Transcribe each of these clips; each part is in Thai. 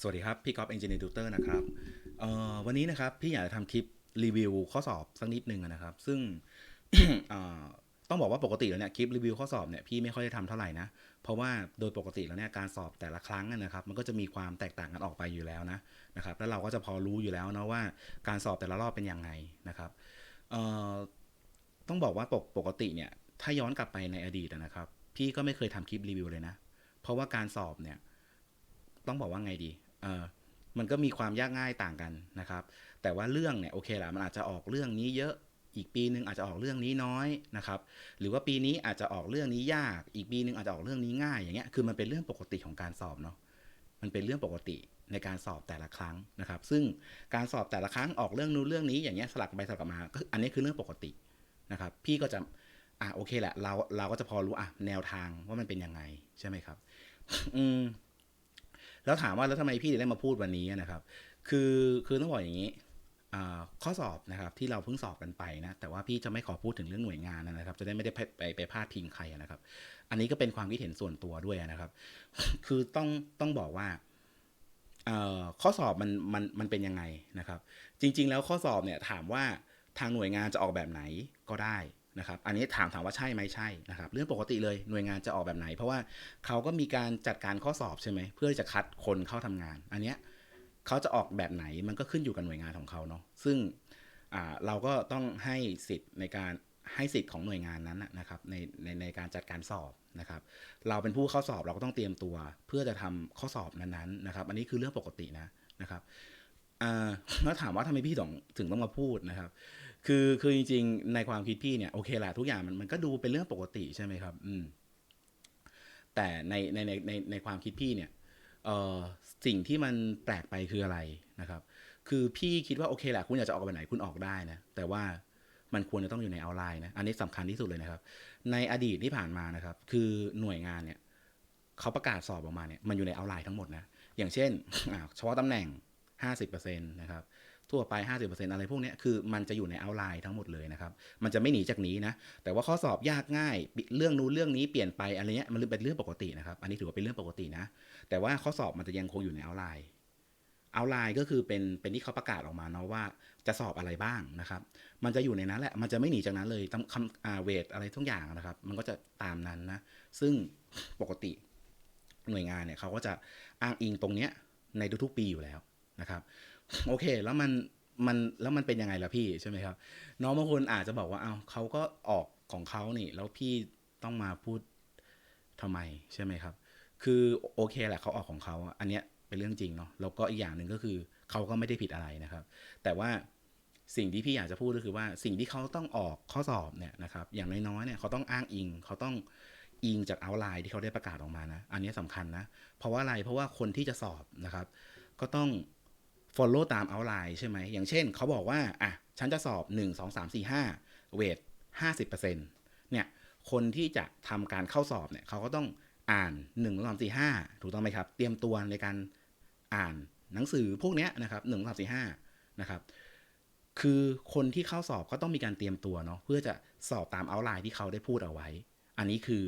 สวัสดีครับ พี่ก๊อฟเอนจิเนียร์ดูเตอร์นะครับวันนี้นะครับ พี่อยากจะทำคลิปรีวิวข้อสอบสักนิดนึงนะครับ ซึ่งต้องบอกว่าปกติแล้วเนี่ยคลิปรีวิวข้อสอบเนี่ยพี่ไม่ค่อยได้ทำเท่าไหร่นะ เพราะว่าโดยปกติแล้วเนี่ยการสอบแต่ละครั้งนะครับ มันก็จะมีความแตกต่างกันออกไปอยู่แล้วนะนะครับ แล้วเราก็จะพอรู้อยู่แล้วนะว่าการสอบแต่ละรอบเป็นยังไงนะครับต้องบอกว่าปกปกติเนี่ยถ้าย้อนกลับไปในอดีตนะครับ พี่ก็ไม่เคยทำคลิปรีวิวเลยนะ เพราะว่าการสอบเนี่ย ต้องบอกว่าไงดี ออมันก็มีความยากง่ายต่างกันนะครับ แต่ว่าเรื่องเนี่ยโอเคแหละมันอาจจะออกเรื่องนี้เยอะอีกปีหนึ่งอาจจะออกเรื่องนี้น้อยนะครับ หรือว่าปีนี้อาจจะออกเรื่องนี้ยาก อีกปีหนึ่งอาจจะออกเรื่องนี้ง่ายอย่างเงี้ยคือมันเป็นเรื่องปกติของการสอบเนาะมันเป็นเรื่องปกติในการสอบแต่ละครั้งนะครับ ซึ่งการสอบแต่ละครั้งออกเรื่องนู้นเรื่องนี้อย่างเงี้ยสลับไปสลับมาก็อันนี้คือเรื่องปกตินะครับ พี่ก็จะอะโอเคแหละเราเราก็จะพอรู้อะแนวทางว่ามันเป็นยังไงใช่ไหมครับ อืม แล้วถามว่าแล้วทำไมพี่ถึงได้มาพูดวันนี้นะครับ คือคือต้องบอกอย่างนี้อ่าข้อสอบนะครับที่เราเพิ่งสอบกันไปนะแต่ว่าพี่จะไม่ขอพูดถึงเรื่องหน่วยงานนะครับ จะได้ไม่ได้ไปไปไปพาดพิงใครนะครับ อันนี้ก็เป็นความคิดเห็นส่วนตัวด้วยนะครับ คือต้องต้องบอกว่าอ่อข้อสอบมันมันมันเป็นยังไงนะครับ จริง ๆ แล้วข้อสอบเนี่ยถามว่าทางหน่วยงานจะออกแบบไหนก็ได้ นะครับอันนี้ถามถามว่าใช่ไหมใช่นะครับเรื่องปกติเลยหน่วยงานจะออกแบบไหน เพราะว่าเขาก็มีการจัดการข้อสอบใช่ไหมเพื่อจะคัดคนเข้าทำงาน อันเนี้ยเขาจะออกแบบไหนมันก็ขึ้นอยู่กับหน่วยงานของเขาเนาะซึ่งเราก็ต้องให้สิทธิ์ในการให้สิทธิ์ของหน่วยงานนั้นนะครับในในในการจัดการสอบนะครับ เราเป็นผู้เข้าสอบเราก็ต้องเตรียมตัว เพื่อจะทำข้อสอบนั้นๆนะครับ อันนี้คือเรื่องปกตินะนะครับอ่าแล้วถามว่าทำไมพี่ถึงถึงต้องมาพูดนะครับ คือคือจริงๆ ในความคิดพี่เนี่ยโอเคแหละทุกอย่างมันมันก็ดูเป็นเรื่องปกติใช่ไหมครับ อืม แต่ในในในในในความคิดพี่เนี่ยเออสิ่งที่มันแปลกไปคืออะไรนะครับ คือพี่คิดว่าโอเคแหละคุณอยากจะออกแบบไหนคุณออกได้นะแต่ว่ามันควรจะต้องอยู่ในออนไลน์นะอันนี้สำคัญที่สุดเลยนะครับ ในอดีตที่ผ่านมานะครับ คือหน่วยงานเนี่ยเขาประกาศสอบออกมาเนี่ยมันอยู่ในออนไลน์ทั้งหมดนะอย่างเช่นเฉพาะตำแหน่ง 50%นะครับ ทั่วไป 50%อะไรพวกนี้คือมันจะอยู่ในเอาไลน์ทั้งหมดเลยนะครับ มันจะไม่หนีจากนี้นะ แต่ว่าข้อสอบยากง่าย เรื่องนู้นเรื่องนี้เปลี่ยนไปอะไรเงี้ยมันเป็นเรื่องปกตินะครับ อันนี้ถือว่าเป็นเรื่องปกตินะ แต่ว่าข้อสอบมันจะยังคงอยู่ในเอาไลน์เอาไลน์ก็คือเป็นเป็นที่เขาประกาศออกมาเนาะว่าจะสอบอะไรบ้างนะครับ มันจะอยู่ในนั้นแหละ มันจะไม่หนีจากนั้นเลยตามคำอาเวทอะไรทุกอย่างนะครับ มันก็จะตามนั้นนะ ซึ่งปกติหน่วยงานเนี่ยเขาก็จะอ้างอิงตรงเนี้ยในทุกๆปีอยู่แล้ว นะครับ โอเค แล้วมันมันแล้วมันเป็นยังไงล่ะพี่ใช่ไหมครับ น้องบางคนอาจจะบอกว่าเอาเขาก็ออกของเขานี่แล้วพี่ต้องมาพูดทำไมใช่ไหมครับ คือโอเคแหละเขาออกของเขาอันเนี้ยเป็นเรื่องจริงเนาะแล้วก็อีกอย่างหนึ่งก็คือเขาก็ไม่ได้ผิดอะไรนะครับ แต่ว่าสิ่งที่พี่อยากจะพูดก็คือว่าสิ่งที่เขาต้องออกข้อสอบเนี่ยนะครับ อย่างน้อยๆเนี่ยเขาต้องอ้างอิงเขาต้องอิงจากเอาไลน์ที่เขาได้ประกาศออกมานะ อันนี้สำคัญนะ เพราะว่าอะไรเพราะว่าคนที่จะสอบนะครับ ก็ต้อง follow ตาม outline ใช่ไหม อย่างเช่นเขาบอกว่า อะ ฉันจะสอบ 1 2 3 4 5 เวท 50%เนี่ย คนที่จะทำการเข้าสอบเนี่ย เขาก็ต้องอ่าน 1 2 3 4 5 ถูกต้องไหมครับ เตรียมตัวในการอ่านหนังสือพวกเนี้ยนะครับ 1 2 3 4 5 นะครับ คือคนที่เข้าสอบก็ต้องมีการเตรียมตัวเนาะ เพื่อจะสอบตาม outline ที่เขาได้พูดเอาไว้ อันนี้คือ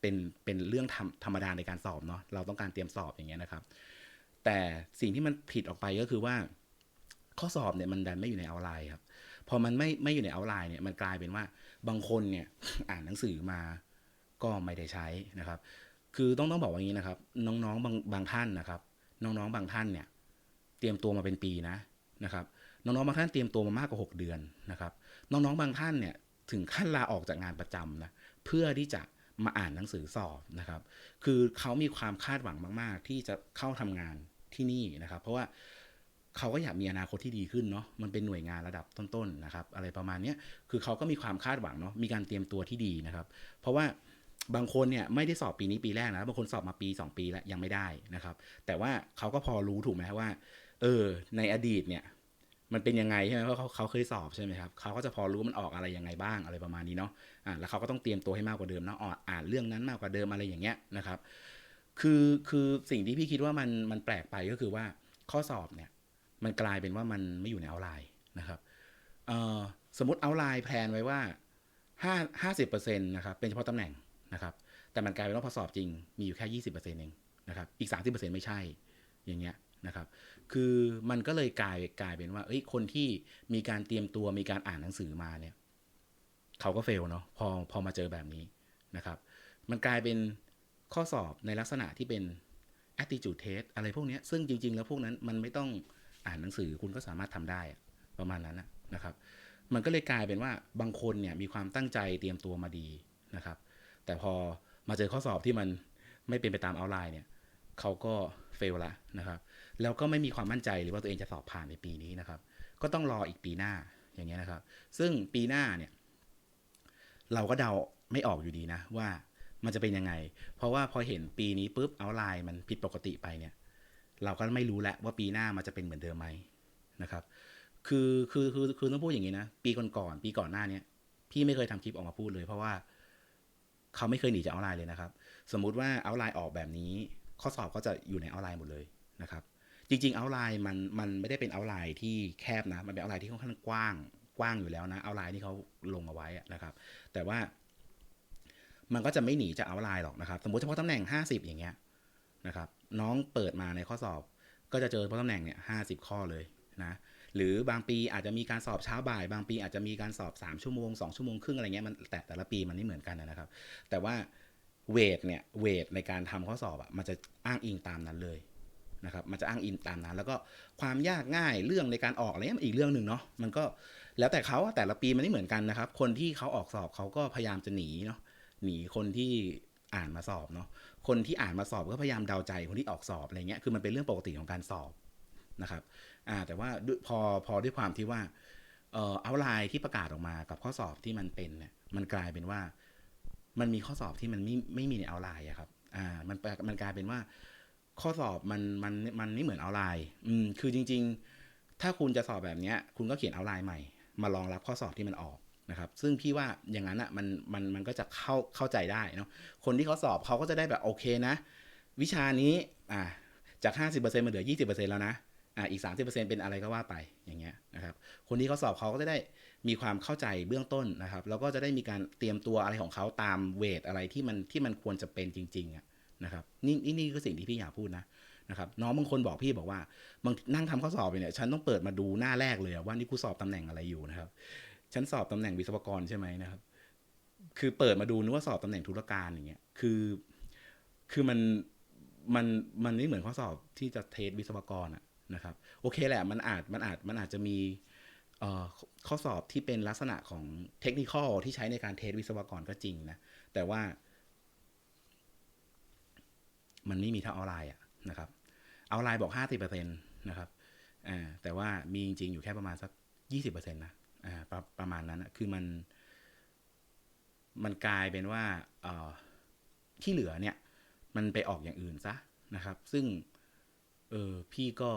เป็นเป็นเรื่องธรรมธรรมดาในการสอบเนาะ เราต้องการเตรียมสอบอย่างเงี้ยนะครับ แต่สิ่งที่มันผิดออกไปก็คือว่า ข้อสอบเนี่ยมันดันไม่อยู่ในเอาไลน์ครับ พอมันไม่ไม่อยู่ในเอาไลน์เนี่ยมันกลายเป็นว่าบางคนเนี่ยอ่านหนังสือมาก็ไม่ได้ใช้นะครับ คือต้องต้องบอกว่าอย่างนี้นะครับ น้องๆบางบางท่านนะครับ น้องๆบางท่านเนี่ย เตรียมตัวมาเป็นปีนะนะครับ น้องๆบางท่านเตรียมตัวมามากกว่า 6 เดือนนะครับ น้องๆบางท่านเนี่ยถึงขั้นลาออกจากงานประจำนะเพื่อที่จะมาอ่านหนังสือสอบนะครับ คือเขามีความคาดหวังมาก ๆ ที่จะเข้าทำงาน ที่นี่นะครับ เพราะว่าเขาก็อยากมีอนาคตที่ดีขึ้นเนาะมันเป็นหน่วยงานระดับต้นๆนะครับ อะไรประมาณนี้คือเขาก็มีความคาดหวังเนาะมีการเตรียมตัวที่ดีนะครับ เพราะว่าบางคนเนี่ยไม่ได้สอบปีนี้ปีแรกนะบางคนสอบมาปี 2 ปีแล้วยังไม่ได้นะครับ แต่ว่าเขาก็พอรู้ถูกไหมว่า เออ ในอดีตเนี่ย มันเป็นยังไงใช่ไหมเพราะเขาเขาเคยสอบใช่ไหมครับเขาก็จะพอรู้มันออกอะไรยังไงบ้างอะไรประมาณนี้เนาะอ่าแล้วเขาก็ต้องเตรียมตัวให้มากกว่าเดิมเนาะอ่านเรื่องนั้นมากกว่าเดิมอะไรอย่างเงี้ยนะครับ คือคือสิ่งที่พี่คิดว่ามันมันแปลกไปก็คือว่าข้อสอบเนี่ย มันกลายเป็นว่ามันไม่อยู่ในเอาไลน์นะครับเอ่อสมมติเอาไลน์แพลนไว้ว่าห้าห้าสิบเปอร์เซ็นต์นะครับเป็นเฉพาะตำแหน่งนะครับ แต่มันกลายเป็นว่าพอสอบจริงมีอยู่แค่ยี่สิบเปอร์เซ็นต์เองนะครับอีกสามสิบเปอร์เซ็นต์ไม่ใช่อย่างเงี้ยนะครับ คือมันก็เลยกลายกลายเป็นว่า เอ้ยคนที่มีการเตรียมตัวมีการอ่านหนังสือมาเนี่ยเขาก็เฟลเนาะพอพอมาเจอแบบนี้นะครับ มันกลายเป็น ข้อสอบในลักษณะที่เป็น attitude test อะไรพวกนี้ซึ่งจริง ๆ แล้วพวกนั้นมันไม่ต้องอ่านหนังสือคุณก็สามารถทำได้ประมาณนั้นนะนะครับ มันก็เลยกลายเป็นว่าบางคนเนี่ยมีความตั้งใจเตรียมตัวมาดีนะครับ แต่พอมาเจอข้อสอบที่มันไม่เป็นไปตามเอาไลน์เนี่ยเขาก็เฟลละนะครับ แล้วก็ไม่มีความมั่นใจหรือว่าตัวเองจะสอบผ่านในปีนี้นะครับ ก็ต้องรออีกปีหน้าอย่างเงี้ยนะครับ ซึ่งปีหน้าเนี่ยเราก็เดาไม่ออกอยู่ดีนะว่า มันจะเป็นยังไง เพราะว่าพอเห็นปีนี้ปุ๊บเอาไลน์มันผิดปกติไปเนี่ย เราก็ไม่รู้แล้วว่าปีหน้ามันจะเป็นเหมือนเดิมไหมนะครับ คือคือคือคือต้องพูดอย่างนี้นะ ปีก่อนๆปีก่อนหน้าเนี้ยพี่ไม่เคยทำคลิปออกมาพูดเลย เพราะว่าเขาไม่เคยหนีจากเอาไลน์เลยนะครับ สมมุติว่าเอาไลน์ออกแบบนี้ ข้อสอบก็จะอยู่ในเอาไลน์หมดเลยนะครับ จริงๆเอาไลน์มันมันไม่ได้เป็นเอาไลน์ที่แคบนะ มันเป็นเอาไลน์ที่ค่อนข้างกว้างกว้างอยู่แล้วนะเอาไลน์ที่เขาลงเอาไว้นะครับ แต่ว่า มันก็จะไม่หนีจากเอาไลน์หรอกนะครับ สมมติเฉพาะตำแหน่ง 50 อย่างเงี้ยนะครับ น้องเปิดมาในข้อสอบ ก็จะเจอเฉพาะตำแหน่งเนี่ยห้ข้อเลยนะหรือบางปีอาจจะมีการสอบเช้าบ่าย บางปีอาจจะมีการสอบ 3 ชั่วโมง 2 ชั่วโมงครึ่งอะไรเงี้ยมันแต่แต่ละปีมันไม่เหมือนกันนะครับ แต่ว่าเวทเนี่ยเวทในการทำข้อสอบอะมันจะอ้างอิงตามนั้นเลยนะครับมันจะอ้างอิงตามนั้น แล้วก็ความยากง่ายเรื่องในการออกอะไรเงี้ยมันอีกเรื่องหนึ่งเนาะมันก็แล้วแต่เขาแต่ละปีมันไม่เหมือนกันนะครับ คนที่เขาออกสอบเขาก็พยายามจะหนีเนาะ หนีคนที่อ่านมาสอบเนาะคนที่อ่านมาสอบก็พยายามเดาใจคนที่ออกสอบอะไรเงี้ยคือมันเป็นเรื่องปกติของการสอบนะครับอ่าแต่ว่าพอพอด้วยความที่ว่าเอ่อเอาไลน์ที่ประกาศออกมากับข้อสอบที่มันเป็นเนี่ยมันกลายเป็นว่ามันมีข้อสอบที่มันไม่ไม่มีในเอาไลน์อะครับอ่ามันแปลมันกลายเป็นว่าข้อสอบมันมันมันไม่เหมือนเอาไลน์อืมคือจริง ๆ ถ้าคุณจะสอบแบบเนี้ย คุณก็เขียนเอาไลน์ใหม่ มารองรับข้อสอบที่มันออก นะครับ ซึ่งพี่ว่าอย่างนั้นอะมันมันมันก็จะเข้าเข้าใจได้เนาะคนที่เขาสอบเขาก็จะได้แบบโอเคนะ วิชานี้อ่าจาก 50%มาเหลือ 20%แล้วนะอ่าอีก 30%เป็นอะไรก็ว่าไปอย่างเงี้ยนะครับ คนที่เขาสอบเขาก็จะได้มีความเข้าใจเบื้องต้นนะครับ แล้วก็จะได้มีการเตรียมตัวอะไรของเขาตามเวทอะไรที่มันที่มันควรจะเป็นจริงๆอะนะครับนี่นี่นี่คือสิ่งที่พี่อยากพูดนะนะครับน้องบางคนบอกพี่บอกว่าบางนั่งทำข้อสอบไปเนี่ยฉันต้องเปิดมาดูหน้าแรกเลยว่านี่กูสอบตำแหน่งอะไรอยู่นะครับ ฉันสอบตำแหน่งวิศวกรใช่ไหมนะครับ คือเปิดมาดูนึกว่าสอบตำแหน่งธุรการอย่างเงี้ย คือ คือมัน มัน มันไม่เหมือนข้อสอบที่จะเทสวิศวกรอะนะครับ โอเคแหละ มันอาจ มันอาจ มันอาจจะมีข้อสอบที่เป็นลักษณะของเทคนิคอลที่ใช้ในการเทสวิศวกรก็จริงนะ แต่ว่า มันไม่มีเท่าออนไลน์อะนะครับ เอาไลน์บอกห้าสิบเปอร์เซ็นตนะครับ อ่า แต่ว่ามีจริงๆอยู่แค่ประมาณสักยี่สิบเปอร์เซ็นต์นะ อ่าประประมาณนั้นนะคือมัน มันกลายเป็นว่าเอ่อที่เหลือเนี่ย มันไปออกอย่างอื่นซะนะครับ ซึ่ง เออพี่ก็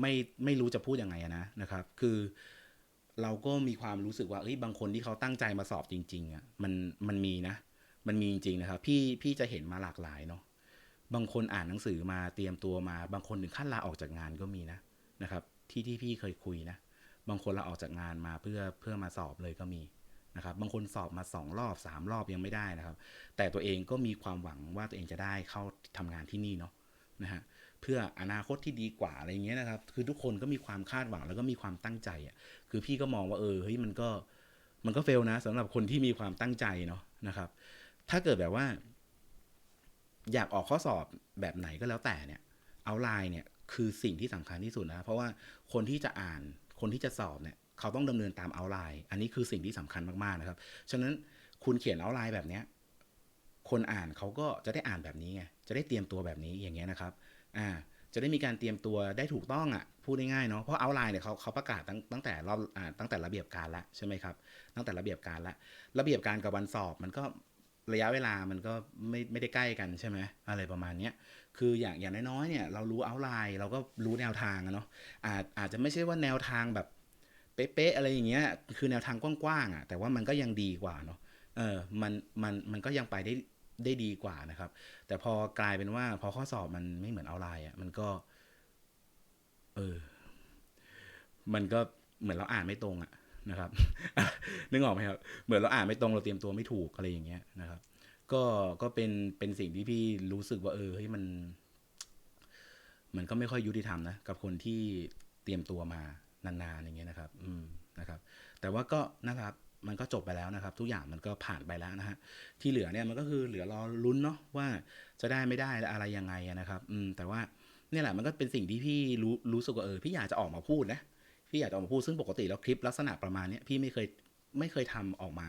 ไม่ไม่รู้จะพูดยังไงนะนะครับ คือเราก็มีความรู้สึกว่าเอ้ยบางคนที่เขาตั้งใจมาสอบจริง ๆอะมันมันมีนะ มันมีจริงๆนะครับ พี่พี่จะเห็นมาหลากหลายเนาะบางคนอ่านหนังสือมาเตรียมตัวมา บางคนถึงขั้นลาออกจากงานก็มีนะนะครับ ที่ที่พี่เคยคุยนะ บางคนลาออกจากงานมาเพื่อเพื่อมาสอบเลยก็มีนะครับ บางคนสอบมาสองรอบสามรอบยังไม่ได้นะครับ แต่ตัวเองก็มีความหวังว่าตัวเองจะได้เข้าทำงานที่นี่เนาะนะฮะเพื่ออนาคตที่ดีกว่าอะไรเงี้ยนะครับ คือทุกคนก็มีความคาดหวังแล้วก็มีความตั้งใจอะคือพี่ก็มองว่าเออเฮ้ยมันก็มันก็เฟลนะสำหรับคนที่มีความตั้งใจเนาะนะครับ ถ้าเกิดแบบว่า อยากออกข้อสอบแบบไหนก็แล้วแต่เนี่ยเอาไลน์เนี่ยคือสิ่งที่สำคัญที่สุดนะ เพราะว่าคนที่จะอ่าน คนที่จะสอบเนี่ยเขาต้องดำเนินตามเอาไลน์อันนี้คือสิ่งที่สำคัญมากๆนะครับ ฉะนั้นคุณเขียนเอาไลน์แบบเนี้ยคนอ่านเขาก็จะได้อ่านแบบนี้ไงจะได้เตรียมตัวแบบนี้อย่างเงี้ยนะครับอ่าจะได้มีการเตรียมตัวได้ถูกต้องอะพูดง่ายๆเนาะเพราะเอาไลน์เนี่ยเขาเขาประกาศตั้งตั้งแต่รอบอ่าตั้งแต่ระเบียบการล้วใช่ไหมครับตั้งแต่ระเบียบการล้วระเบียบการกับวันสอบมันก็ ระยะเวลามันก็ไม่ไม่ได้ใกล้กันใช่ไหมอะไรประมาณเนี้ยคืออย่างอย่างน้อยๆเนี่ยเรารู้เอาไลน์เราก็รู้แนวทางอะเนาะอาจอาจจะไม่ใช่ว่าแนวทางแบบเป๊ะๆอะไรอย่างเงี้ยคือแนวทางกว้างๆอะแต่ว่ามันก็ยังดีกว่าเนาะเออมันมันมันก็ยังไปได้ได้ดีกว่านะครับ แต่พอกลายเป็นว่า พอข้อสอบมันไม่เหมือนเอาไลน์อะมันก็ เออ มันก็เหมือนเราอ่านไม่ตรงอะ นะครับนึกออกไหมครับเหมือนเราอ่านไม่ตรงเราเตรียมตัวไม่ถูกอะไรอย่างเงี้ยนะครับ ก็ก็เป็นเป็นสิ่งที่พี่รู้สึกว่าเออเฮ้ยมัน มันก็ไม่ค่อยยุติธรรมนะกับคนที่เตรียมตัวมานานๆอย่างเงี้ยนะครับ อืมนะครับ แต่ว่าก็นะครับมันก็จบไปแล้วนะครับ ทุกอย่างมันก็ผ่านไปแล้วนะฮะที่เหลือเนี่ยมันก็คือเหลือรอลุ้นเนาะว่าจะได้ไม่ได้และอะไรยังไงนะครับ อืมแต่ว่าเนี่ยแหละมันก็เป็นสิ่งที่พี่รู้รู้สึกว่าเออพี่อยากจะออกมาพูดนะ พี่อยากจะออกมาพูดซึ่งปกติแล้วคลิปลักษณะประมาณเนี้ยพี่ไม่เคยไม่เคยทำออกมา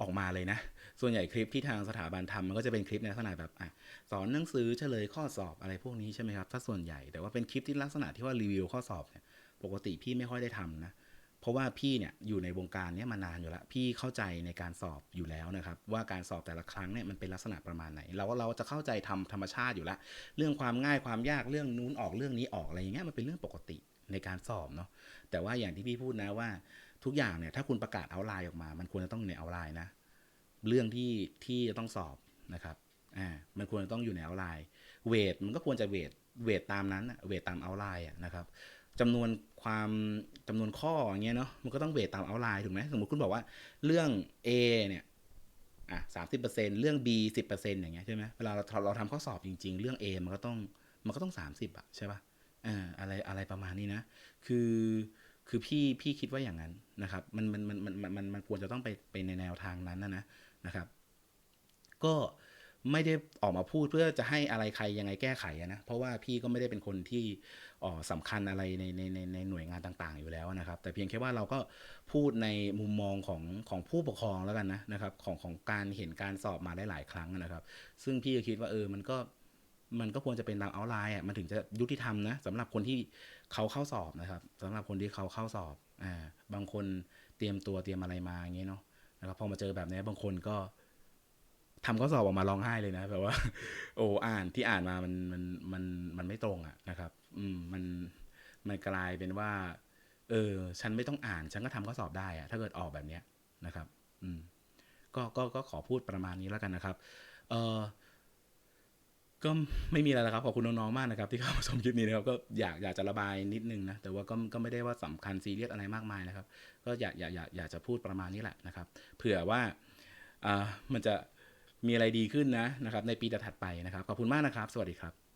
ออกมาเลยนะ ส่วนใหญ่คลิปที่ทางสถาบันทำมันก็จะเป็นคลิปในลักษณะแบบอะสอนหนังสือเฉลยข้อสอบอะไรพวกนี้ใช่ไหมครับถ้าส่วนใหญ่แต่ว่าเป็นคลิปที่ลักษณะที่ว่ารีวิวข้อสอบเนี่ย ปกติพี่ไม่ค่อยได้ทำนะเพราะว่าพี่เนี่ยอยู่ในวงการเนี้ยมานานอยู่แล้ว พี่เข้าใจในการสอบอยู่แล้วนะครับ ว่าการสอบแต่ละครั้งเนี่ยมันเป็นลักษณะประมาณไหน เราก็เราจะเข้าใจทำธรรมชาติอยู่แล้ว เรื่องความง่ายความยากเรื่องนู้นออกเรื่องนี้ออกอะไรอย่างเงี้ยมันเป็นเรื่องปกติ ในการสอบเนาะแต่ว่าอย่างที่พี่พูดนะว่าทุกอย่างเนี่ยถ้าคุณประกาศเอาไลน์ออกมา มันควรจะต้องอยู่ในเอาไลน์นะ เรื่องที่ที่จะต้องสอบนะครับอ่ามันควรจะต้องอยู่ในเอาไลน์เวทมันก็ควรจะเวทเวทตามนั้นเวทตามเอาไลน์นะครับจำนวนความจำนวนข้ออย่างเงี้ยเนาะมันก็ต้องเวทตามเอาไลน์ถูกไหมสมมติคุณบอกว่าเรื่อง A เนี่ยอะสามสิบเปอร์เซ็นเรื่อง B สิบเปอร์เซ็นอย่างเงี้ยใช่ไหมเวลาเราเราทำข้อสอบจริง ๆ เรื่อง A มันก็ต้องมันก็ต้องสามสิบอะใช่ป่ะ อ่าอะไรอะไรประมาณนี้นะ คือคือพี่พี่คิดว่าอย่างนั้นนะครับ มันมันมันมันมันมันควรจะต้องไปไปในแนวทางนั้นนะนะนะครับ ก็ไม่ได้ออกมาพูดเพื่อจะให้อะไรใครยังไงแก้ไขนะ เพราะว่าพี่ก็ไม่ได้เป็นคนที่อ๋อสำคัญอะไรในในในในหน่วยงานต่าง ๆ อยู่แล้วนะครับ แต่เพียงแค่ว่าเราก็พูดในมุมมองของของผู้ปกครองแล้วกันนะนะครับ ของของการเห็นการสอบมาได้หลายครั้งนะครับ ซึ่งพี่ก็คิดว่าเออมันก็ มันก็ควรจะเป็นตามเอาไลน์อะมันถึงจะยุติธรรมนะสำหรับคนที่เขาเข้าสอบนะครับสำหรับคนที่เขาเข้าสอบอ่าบางคนเตรียมตัวเตรียมอะไรมาอย่างเงี้ยเนาะนะครับพอมาเจอแบบนี้บางคนก็ทำข้อสอบออกมาร้องไห้เลยนะแบบว่า โอ้อ่านที่อ่านมามันมันมันมันไม่ตรงอะนะครับ อืมมันมันกลายเป็นว่า เออ ฉันไม่ต้องอ่าน ฉันก็ทำข้อสอบได้อะถ้าเกิดออกแบบเนี้ยนะครับ อืมก็ก็ก็ขอพูดประมาณนี้แล้วกันนะครับ เออ ก็ไม่มีอะไรแล้วครับขอบคุณน้องๆมากนะครับที่เข้ามาชมคลิปนี้นะครับก็อยากอยากจะระบายนิดนึงนะแต่ว่าก็ก็ไม่ได้ว่าสำคัญซีเรียสอะไรมากมายนะครับ ก็อยากอยากอยากอยากจะพูดประมาณนี้แหละนะครับ เผื่อว่าอ่ามันจะมีอะไรดีขึ้นนะนะครับ ในปีถัดไปนะครับ ขอบคุณมากนะครับ สวัสดีครับ